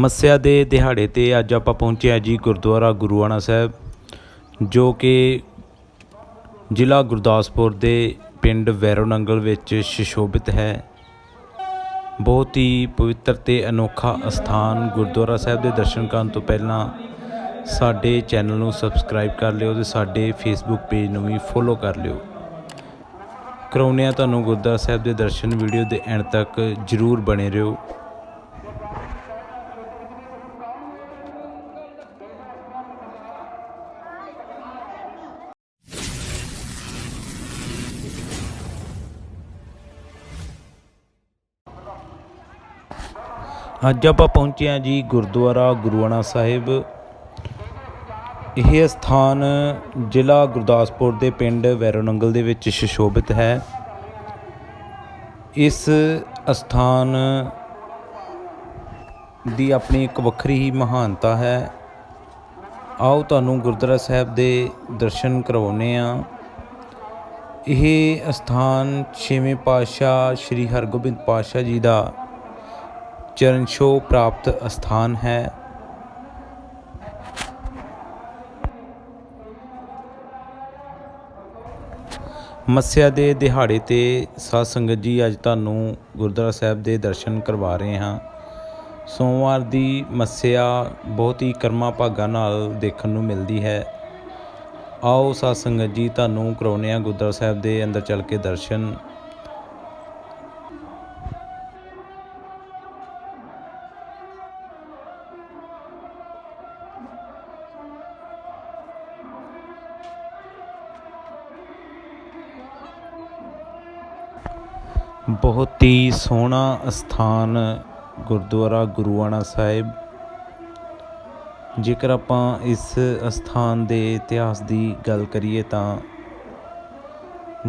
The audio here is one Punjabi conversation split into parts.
ਮੱਸਿਆ ਦੇ ਦਿਹਾੜੇ ਤੇ ਅੱਜ ਆਪਾਂ ਪਹੁੰਚੇ ਹਾਂ ਜੀ ਗੁਰਦੁਆਰਾ ਗੁਰੂਆਣਾ ਸਾਹਿਬ, ਜੋ ਕਿ ਜ਼ਿਲ੍ਹਾ ਗੁਰਦਾਸਪੁਰ ਦੇ ਪਿੰਡ ਵੈਰੋ ਨੰਗਲ ਵਿੱਚ ਸ਼ਿਸ਼ੋਭਿਤ ਹੈ। ਬਹੁਤ ਹੀ ਪਵਿੱਤਰ ਤੇ ਅਨੋਖਾ ਅਸਥਾਨ ਗੁਰਦੁਆਰਾ ਸਾਹਿਬ ਦੇ ਦਰਸ਼ਨ ਕਰਨ ਤੋਂ ਪਹਿਲਾਂ ਸਾਡੇ ਚੈਨਲ ਨੂੰ ਸਬਸਕ੍ਰਾਈਬ ਕਰ ਲਿਓ ਤੇ ਸਾਡੇ ਫੇਸਬੁੱਕ ਪੇਜ ਨੂੰ ਵੀ ਫੋਲੋ ਕਰ ਲਿਓ। ਕਰਾਉਂਦੇ ਹਾਂ ਤੁਹਾਨੂੰ ਗੁਰਦੁਆਰਾ ਸਾਹਿਬ ਦੇ ਦਰਸ਼ਨ ਵੀਡੀਓ ਦੇ ਐਂਡ ਤੱਕ ਜਰੂਰ ਬਣੇ ਰਹੋ। ਅੱਜ ਆਪਾਂ ਪਹੁੰਚੇ ਹਾਂ ਜੀ ਗੁਰਦੁਆਰਾ ਗੁਰੂਆਣਾ ਸਾਹਿਬ। ਇਹ ਸਥਾਨ ਜ਼ਿਲ੍ਹਾ ਗੁਰਦਾਸਪੁਰ ਦੇ ਪਿੰਡ ਵੈਰੋਨੰਗਲ ਦੇ ਵਿੱਚ ਸ਼ਿਸ਼ੋਭਿਤ ਹੈ। ਇਸ ਅਸਥਾਨ ਦੀ ਆਪਣੀ ਇੱਕ ਵੱਖਰੀ ਹੀ ਮਹਾਨਤਾ ਹੈ। ਆਓ ਤੁਹਾਨੂੰ ਗੁਰਦੁਆਰਾ ਸਾਹਿਬ ਦੇ ਦਰਸ਼ਨ ਕਰਵਾਉਨੇ ਆ ਇਹ ਅਸਥਾਨ ਛੇਵੇਂ ਪਾਤਸ਼ਾਹ ਸ੍ਰੀ ਹਰਗੋਬਿੰਦ ਪਾਤਸ਼ਾਹ ਜੀ ਦਾ ਚਰਨ ਪ੍ਰਾਪਤ ਅਸਥਾਨ ਹੈ। ਮੱਸਿਆ ਦੇ ਦਿਹਾੜੇ ਤੇ ਸਾਧ ਸੰਗਤ ਜੀ ਅੱਜ ਤੁਹਾਨੂੰ ਗੁਰਦੁਆਰਾ ਸਾਹਿਬ ਦੇ ਦਰਸ਼ਨ ਕਰਵਾ ਰਹੇ ਹਾਂ। ਸੋਮਵਾਰ ਦੀ ਮੱਸਿਆ ਬਹੁਤ ਹੀ ਕਰਮਾ ਭਾਗਾਂ ਨਾਲ ਦੇਖਣ ਨੂੰ ਮਿਲਦੀ ਹੈ। ਆਓ ਸਾਧ ਸੰਗਤ ਜੀ ਤੁਹਾਨੂੰ ਕਰਾਉਂਦੇ ਹਾਂ ਗੁਰਦੁਆਰਾ ਸਾਹਿਬ ਦੇ ਅੰਦਰ ਚੱਲ ਕੇ ਦਰਸ਼ਨ। ਬਹੁਤ ਹੀ ਸੋਹਣਾ ਅਸਥਾਨ ਗੁਰਦੁਆਰਾ ਗੁਰੂਆਣਾ ਸਾਹਿਬ। ਜੇਕਰ ਆਪਾਂ ਇਸ ਅਸਥਾਨ ਦੇ ਇਤਿਹਾਸ ਦੀ ਗੱਲ ਕਰੀਏ ਤਾਂ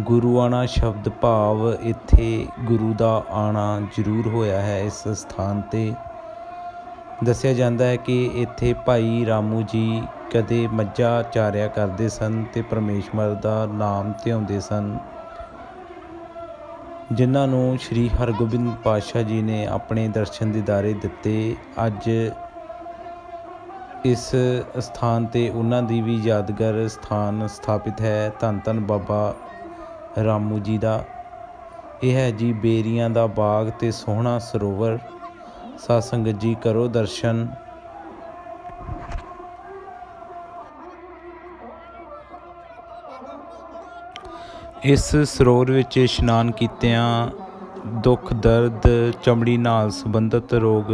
ਗੁਰੂਆਣਾ ਸ਼ਬਦ ਭਾਵ ਇੱਥੇ ਗੁਰੂ ਦਾ ਆਣਾ ਜ਼ਰੂਰ ਹੋਇਆ ਹੈ ਇਸ ਸਥਾਨ ਤੇ। ਦੱਸਿਆ ਜਾਂਦਾ ਹੈ ਕਿ ਇੱਥੇ ਭਾਈ ਰਾਮੂ ਜੀ ਕਦੇ ਮੱਝਾਂ ਚਾਰਿਆ ਕਰਦੇ ਸਨ ਤੇ ਪਰਮੇਸ਼ਵਰ ਦਾ ਨਾਮ ਧਿਆਉਂਦੇ ਸਨ। ਜਿਨ੍ਹਾਂ ਨੂੰ ਸ੍ਰੀ ਹਰਗੋਬਿੰਦ ਪਾਤਸ਼ਾਹ ਜੀ ਨੇ ਆਪਣੇ ਦਰਸ਼ਨ ਦਿਦਾਰੇ ਦਿੱਤੇ, ਅੱਜ ਇਸ ਸਥਾਨ ਤੇ ਉਹਨਾਂ ਦੀ ਵੀ ਯਾਦਗਾਰ ਸਥਾਨ ਸਥਾਪਿਤ ਹੈ, ਧੰਨ ਧੰਨ ਬਾਬਾ ਰਾਮੂ ਜੀ ਦਾ। ਇਹ ਹੈ ਜੀ, ਬੇਰੀਆਂ ਦਾ ਬਾਗ ਤੇ ਸੋਹਣਾ ਸਰੋਵਰ। ਸਾਧ ਸੰਗਤ ਜੀ, ਕਰੋ ਦਰਸ਼ਨ। ਇਸ ਸਰੋਵਰ ਵਿੱਚ ਇਸ਼ਨਾਨ ਕੀਤਿਆਂ ਦੁੱਖ, ਦਰਦ, ਚਮੜੀ ਨਾਲ ਸੰਬੰਧਿਤ ਰੋਗ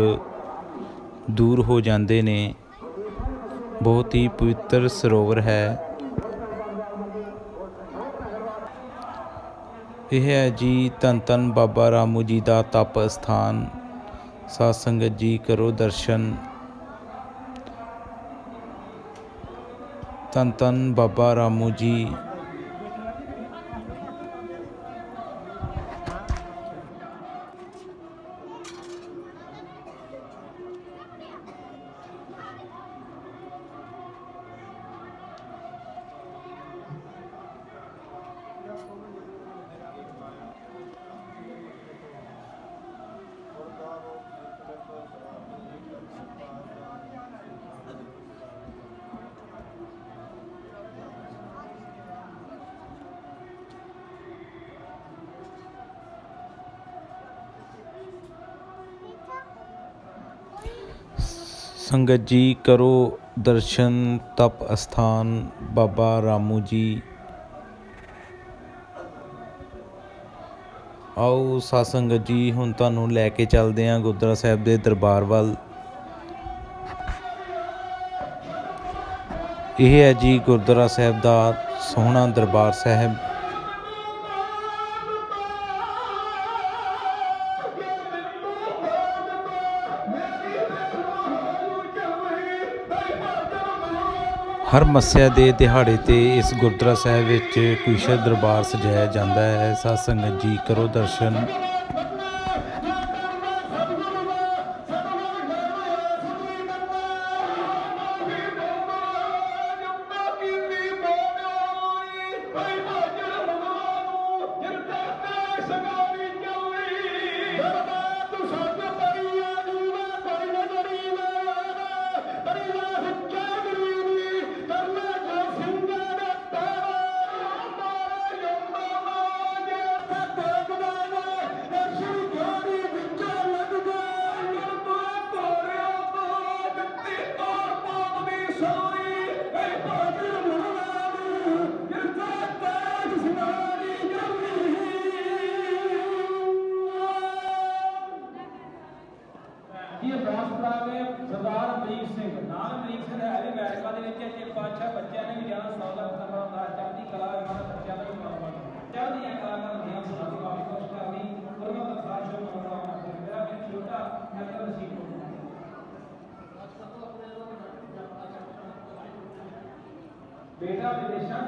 ਦੂਰ ਹੋ ਜਾਂਦੇ ਨੇ। ਬਹੁਤ ਹੀ ਪਵਿੱਤਰ ਸਰੋਵਰ ਹੈ। ਇਹ ਹੈ ਜੀ ਧੰਨ ਧੰਨ ਬਾਬਾ ਰਾਮੂ ਜੀ ਦਾ ਤਪ ਸਥਾਨ ਸਾਧ ਸੰਗਤ ਜੀ ਕਰੋ ਦਰਸ਼ਨ। ਧੰਨ ਧੰਨ ਬਾਬਾ ਰਾਮੂ ਜੀ ਸੰਗਤ ਜੀ, ਕਰੋ ਦਰਸ਼ਨ, ਤਪ ਅਸਥਾਨ, ਬਾਬਾ ਰਾਮੂ ਜੀ। ਆਓ ਸਾਧ ਸੰਗਤ ਜੀ, ਹੁਣ ਤੁਹਾਨੂੰ ਲੈ ਕੇ ਚੱਲਦੇ ਹਾਂ ਗੁਰਦੁਆਰਾ ਸਾਹਿਬ ਦੇ ਦਰਬਾਰ ਵੱਲ। ਇਹ ਹੈ ਜੀ ਗੁਰਦੁਆਰਾ ਸਾਹਿਬ ਦਾ ਸੋਹਣਾ ਦਰਬਾਰ ਸਾਹਿਬ। ਹਰ ਮੱਸਿਆ ਦੇ ਦਿਹਾੜੇ ਤੇ ਇਸ ਗੁਰਦੁਆਰਾ ਸਾਹਿਬ ਵਿੱਚ ਕੁਸ਼ਲ ਦਰਬਾਰ ਸਜਾਇਆ ਜਾਂਦਾ ਹੈ। ਸਾਧ ਸੰਗਤ ਜੀ ਕਰੋ ਦਰਸ਼ਨ। ਬੇਟਾ ਵਿਦੇਸ਼ਾਂ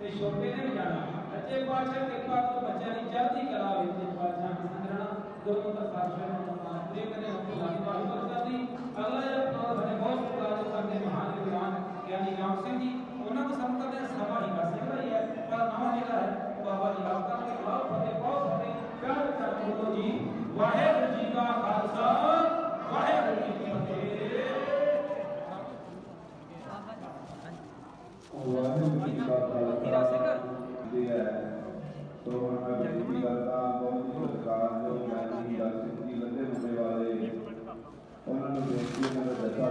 ਤੇ ਛੋਟੇ ਨੇ ਵੀ ਜਾਣਾ। ਬੱਚੇ ਪਾਤਸ਼ਾਹ ਕਿਰਪਾ ਤੋਂ ਬੱਚਿਆਂ ਦੀ ਚੜ੍ਹਦੀ ਕਲਾ ਵਿੱਚ ਪਾਤਸ਼ਾਹ ਸੰਗਰਣਾ ਗੁਰਮਤਿ ਸਾਸ਼ੋ ਮਨੋਰਾਮਾ ਪੂਰੇ ਕਰੇ ਹਮ ਲਾਈ ਵਾਹਿਗੁਰੂ ਕਰਦੀ ਅਗਲਾ ਜਿਹੜਾ ਪ੍ਰੋਗਰਾਮ ਸਾਡੇ ਬਹੁਤ ਸਤਿਕਾਰ ਕਰਦੇ ਮਹਾਨ ਵਿਦਵਾਨ ਗਿਆਨੀ ਰਾਮ ਸਿੰਘ ਜੀ ਉਹਨਾਂ ਨੂੰ ਸੰਤਾਂ ਦੇ ਸਭਾ ਨਹੀਂ ਕਰ ਸਕਦਾ ਹੀ ਹੈ ਪਰ ਨਵਾਂ ਜਿਹੜਾ ਹੈ ਉਹ ਬਾਬਾ ਜੀ ਆਪ ਕਰਕੇ ਬਹੁਤ ਫਤਿਹ ਬਹੁਤ ਫਤਿਹ ਪਿਆਰ ਕਰਦੇ ਹੋ ਜੀ ਵਾਹਿਗੁਰੂ ਜੀ ਕਾ ਖਾਲਸਾ ਵਾਹਿਗੁਰੂ ਜੀ ਕੀ ਫਤਿਹ ਵਾਹਿਗੁਰੂ ਜੀ ਕਾ ਖਾਲਸਾ ਜੀ ਹੈ ਸੋ ਮੈਂ ਬੇਨਤੀ ਕਰਦਾ ਬਹੁਤ ਹੀ ਸਤਿਕਾਰ ਜੋ ਗਿਆਨੀ ਦਰਸ਼ਨ ਜੀ ਲੰਦੇ ਹੋਣੇ ਵਾਲੇ ਉਹਨਾਂ ਨੂੰ ਬੇਨਤੀ ਉਹਨਾਂ ਦਾ ਦਸਾ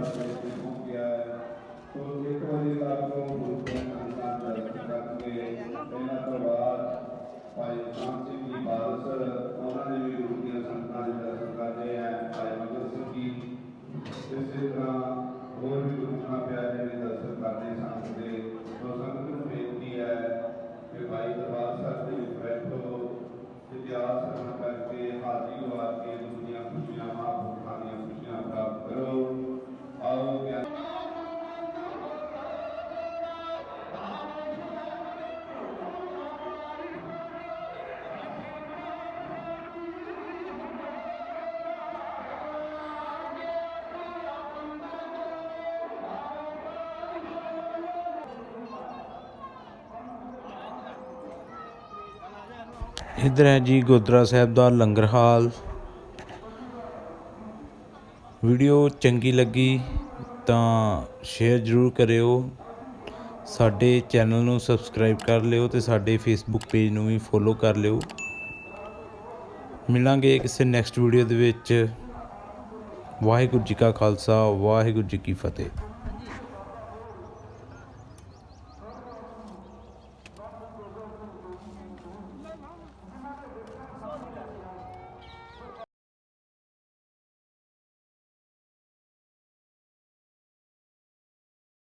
ਇੱਧਰ ਹੈ ਜੀ ਗੁਰਦੁਆਰਾ ਸਾਹਿਬ ਦਾ ਲੰਗਰ ਹਾਲ। ਵੀਡੀਓ ਚੰਗੀ ਲੱਗੀ ਤਾਂ ਸ਼ੇਅਰ ਜ਼ਰੂਰ ਕਰਿਓ। ਸਾਡੇ ਚੈਨਲ ਨੂੰ ਸਬਸਕ੍ਰਾਈਬ ਕਰ ਲਿਓ ਤੇ ਸਾਡੇ ਫੇਸਬੁੱਕ ਪੇਜ ਨੂੰ ਵੀ ਫੋਲੋ ਕਰ ਲਿਓ। ਮਿਲਾਂਗੇ ਕਿਸੇ ਨੈਕਸਟ ਵੀਡੀਓ ਦੇ ਵਿੱਚ। ਵਾਹਿਗੁਰੂ ਜੀ ਕਾ ਖਾਲਸਾ, ਵਾਹਿਗੁਰੂ ਜੀ ਕੀ ਫਤਿਹ।